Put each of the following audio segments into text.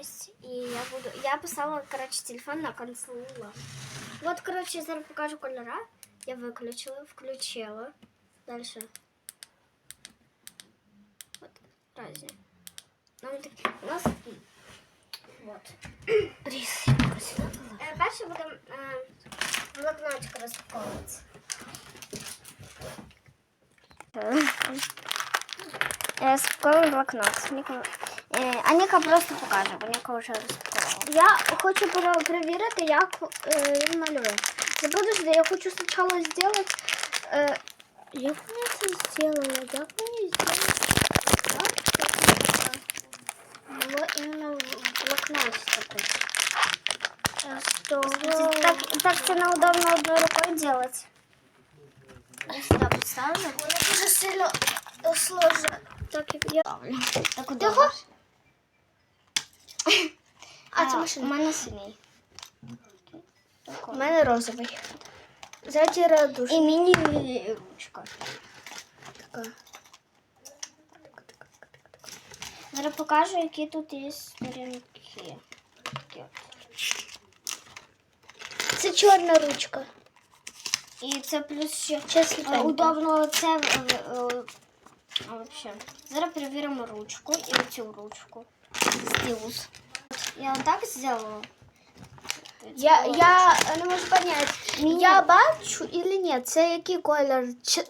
есть. И я буду... Я писала, короче, телефон на консула. Вот, короче, я зараз покажу кольора. Я выключила, включила. Дальше. Вот, разные. Нам так... У нас... Вот. Ріс, я поки сюди була. Е, Перше будемо е, блокнотик розпаковувати. Я розпаковую блокнот. Ніка, е, а Ніка просто покаже, бо Ніка вже розпаковувала. Я хочу пере- перевірити, як е, він малює. Не подожди, я хочу спочатку зробити... Е, як мені це зробила? Як мені зробити? Так, щоб було іменно в блокноті такий. Что? Так, так це неудобно одной рукой делать. Я сюди поставлю. Воно дуже сильно сложно. Так, як я... Так куди? А, це У мене синій. У мене розовий. Ззаді радуш. І міні ручка. Така. Зараз покажу, які тут є сторінки. Такі от. Це чорна ручка. І це плюс ще Чесно. е, удобно це е, е, вообще. Зараз перевіримо ручку і оцю ручку. Стилус. Я отак зробила. Я, я не можу понять, я бачу или ні, це який колір? Ч...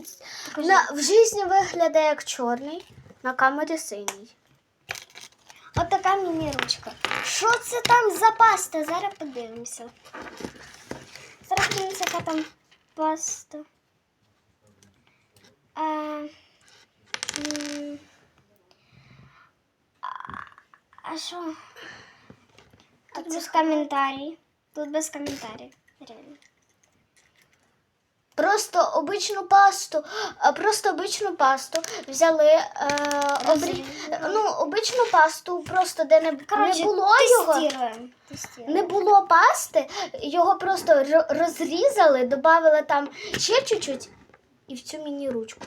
На, в житті виглядає як чорний, на камері синій. От така міні-ручка. Що це там за паста? Зараз подивимося. Зараз подивимося, яка там паста. А, м, а- а що? Тут без коментарів. Тут без коментарів. Реально. Просто обичну пасту, просто обичну пасту взяли, е, обрі... Ну, обичну пасту, просто де не, Коротше, не було його. тестуємо. Тестуємо. Не було пасти, його просто розрізали, додали там ще чуть-чуть і в цю міні-ручку.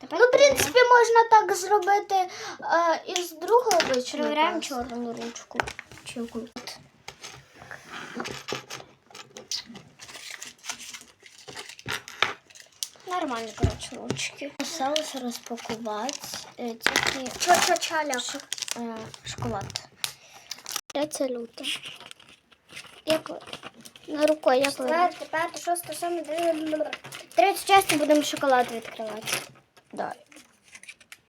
Тепер Ну, в принципі, можна так зробити е, і з другого обичної перевіряємо чорну ручку. Чи? Нормально, коротше, ручки. Осталось розпакувати е, тільки Чо-чо-чаля. е, шоколад. 3 люта. Як на рукою, як ви? Четверте, п'яте, шосте, сьоме, дев'яте. Третю частину будемо шоколад відкривати. Да.